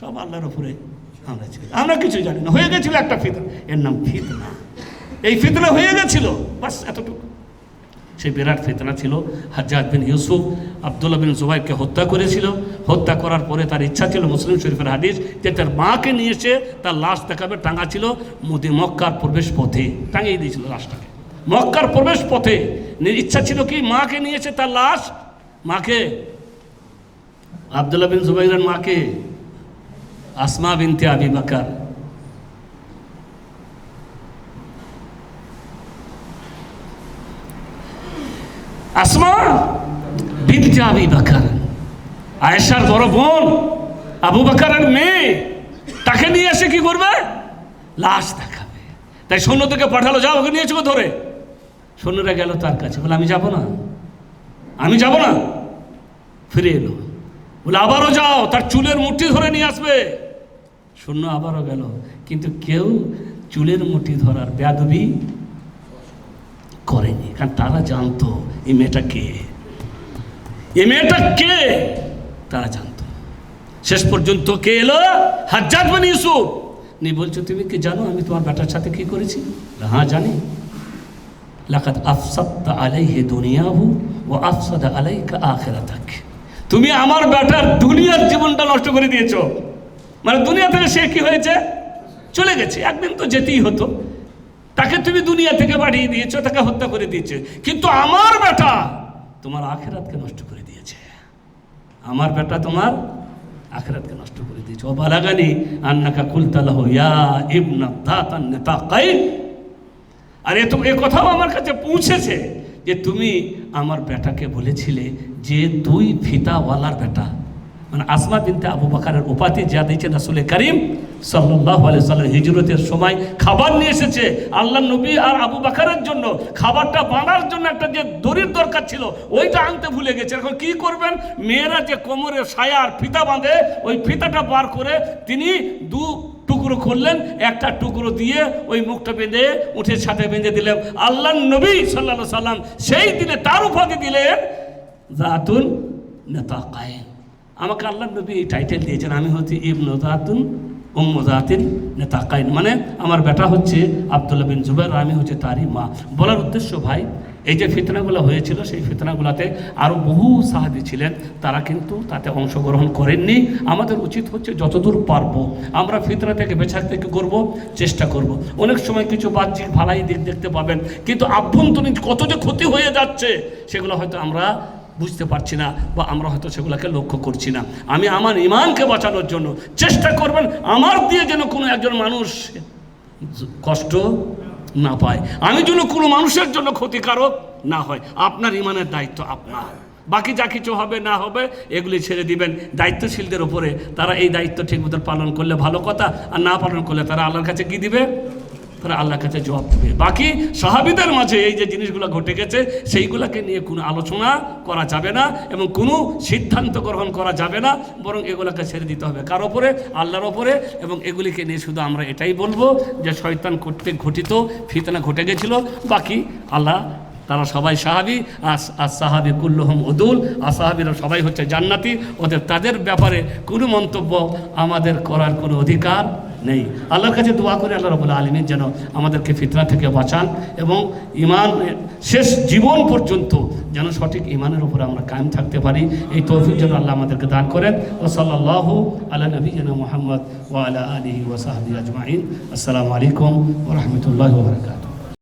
সব আল্লাহর উপরে আমরা ছিল। আমরা কিছু জানি না। হয়ে গেছিল একটা ফিতনা। এর নাম ফিতনা। এই ফিতনা হয়ে গেছিল। বাস এতটুকু। সেই বিরাট ফিতনা ছিল। হাজ্জাজ বিন ইউসুফ আবদুল্লাহ বিন জুবাইরকে হত্যা করেছিল। হত্যা করার পরে তার ইচ্ছা ছিল মুসলিম শরীফের হাদিস যে তার মাকে নিয়ে এসে তার লাশ দেখাবে। টাঙা ছিল মোদি মক্কার প্রবেশ পথে। টাঙিয়ে দিয়েছিল লাশটাকে। মক্কার প্রবেশ পথে। ইচ্ছা ছিল কি? মাকে নিয়ে এসে তার লাশ মাকে? আবদুল্লাহ বিন জুবাইরের মাকে। আসমা বিনতে আবি বাকার। আসমা বিনতে আবি বাকার। আয়েশার বড় বোন আবু বাকারের মেয়ে, তাকে নিয়ে এসে কি করবে? লাশ দেখাবে। তাই সৈন্যদেরকে পাঠালো, যাও, ওকে নিয়ে চোখে ধরে। সৈন্যরা গেল তার কাছে, বলে, আমি যাব না। আমি যাব না। ফিরে এলো। বলে, আবারও যাও, তার চুলের মুঠি ধরে নিয়ে আসবে। শূন্য আবারও গেল। কিন্তু কেউ চুলের মুঠি ধরার বেয়াদবি করেনি। কারণ তারা জানতো, এই মেয়েটা কে? এই মেয়েটা কে? তারা জানতো। শেষ পর্যন্ত কে এলো? হাজ্জাজ মানে ইউসুফ। নি বলছো, তুমি কি জানো আমি তোমার বেটার সাথে কি করেছি? হ্যাঁ জানি। লাকাত আফসাদতা আলাইহি দুনিয়াহু ও আফসাদা আলাইকা আখিরাতাক। তুমি আমার বেটার দুনিয়ার জীবনটা নষ্ট করে দিয়েছ। মানে দুনিয়া থেকে সে কি হয়েছে? চলে গেছে। একদিন তো যেতেই হতো। তাকে তুমি দুনিয়া থেকে বাড়িয়ে দিয়েছ, তাকে হত্যা করে দিয়েছে। কিন্তু আমার বেটা তোমার আখেরাতকে নষ্ট করে দিয়েছে। আমার বেটা তোমার আখেরাতকে নষ্ট করে দিয়েছে। ও বালাগানি আন্নাকা কুলতালাহ ইয়া ইবনা দাতান নেতা কাইম আর এ তো এ কথাও আমার কাছে পৌঁছেছে যে তুমি আমার বেটাকে বলেছিলে যে দুই ফিতাওয়ালার বেটা মানে আসমা বিনতে আবু বাকারের উপাধি যা দিয়েছেন রাসুল করিম সাল্লাহ সাল্লাম হিজরতের সময় খাবার নিয়ে এসেছে। আল্লাহ নবী আর আবু বাকারের জন্য খাবারটা বানার জন্য একটা যে দড়ির দরকার ছিল, ওইটা আনতে ভুলে গেছে। এখন কি করবেন? মেয়েরা যে কোমরে সায়ার ফিতা বাঁধে, ওই ফিতাটা বার করে তিনি দু টুকরো করলেন, একটা টুকরো দিয়ে ওই মুখটা বেঁধে উঠে সাথে বেঁধে দিলেন। আল্লাহ নবী সাল্লাহ সাল্লাম সেই দিনে তার উপাধি দিলেন জাতুন নেতা কায়েম আমাকে আল্লাহ নবী এই টাইটেল দিয়েছেন, আমি হচ্ছি ইবনু জাতুন উম্মু জাতিন নেতা কাইন মানে আমার বেটা হচ্ছে আবদুল্লাহ বিন জুবাইর, আর আমি হচ্ছে তারই মা। বলার উদ্দেশ্য ভাই, এই যে ফিতনাগুলো হয়েছিল, সেই ফিতনাগুলোতে আরও বহু সাহাবি ছিলেন, তারা কিন্তু তাতে অংশগ্রহণ করেননি। আমাদের উচিত হচ্ছে যতদূর পারব, আমরা ফিতনা থেকে বেঁচে থেকে করব চেষ্টা করব। অনেক সময় কিছু বাহ্যিক ভালাই দিক দেখতে পাবেন, কিন্তু আভ্যন্তরীণ কত যে ক্ষতি হয়ে যাচ্ছে, সেগুলো হয়তো আমরা বুঝতে পারছি না বা আমরা হয়তো সেগুলোকে লক্ষ্য করছি না। আমি আমার ইমানকে বাঁচানোর জন্য চেষ্টা করবেন আমার দিয়ে যেন কোনো একজন মানুষ কষ্ট না পায়। আমি যেন কোনো মানুষের জন্য ক্ষতিকারক না হয়। আপনার ইমানের দায়িত্ব আপনার। বাকি যা কিছু হবে না হবে, এগুলি ছেড়ে দিবেন। দায়িত্বশীলদের উপরে তারা এই দায়িত্ব ঠিক মতো পালন করলে ভালো কথা, আর না পালন করলে তারা আল্লাহর কাছে কি দিবে? তারা আল্লাহর কাছে জবাব দেবে। বাকি সাহাবিদের মাঝে এই যে জিনিসগুলো ঘটে গেছে, সেইগুলোকে নিয়ে কোনো আলোচনা করা যাবে না এবং কোনো সিদ্ধান্ত গ্রহণ করা যাবে না, বরং এগুলোকে ছেড়ে দিতে হবে। কার ওপরে? আল্লাহর ওপরে। এবং এগুলিকে নিয়ে শুধু আমরা এটাই বলব যে শয়তান কর্তৃক ঘটিত ফিতনা ঘটে গেছিল। বাকি আল্লাহ, তারা সবাই সাহাবি আর সাহাবি কুল্লুহম উদুল আর সাহাবিরা সবাই হচ্ছে জান্নাতি। ওদের তাদের ব্যাপারে কোনো মন্তব্য আমাদের করার কোনো অধিকার নেই। আল্লাহর কাছে দোয়া করে, আল্লাহ রবুল্লা আলমীর যেন আমাদেরকে ফিতনা থেকে বাঁচান এবং ইমান শেষ জীবন পর্যন্ত যেন সঠিক ইমানের উপরে আমরা কায়েম থাকতে পারি। এই তৌফিক যেন আল্লাহ আমাদেরকে দান করেন। ও সাল্লাহ আল্লাহ নবী যেন মোহাম্মদ ওয়ালা আলী ওসাহাবি আজমাইন। আসসালামু আলাইকুম ও রহমতুল্লাহ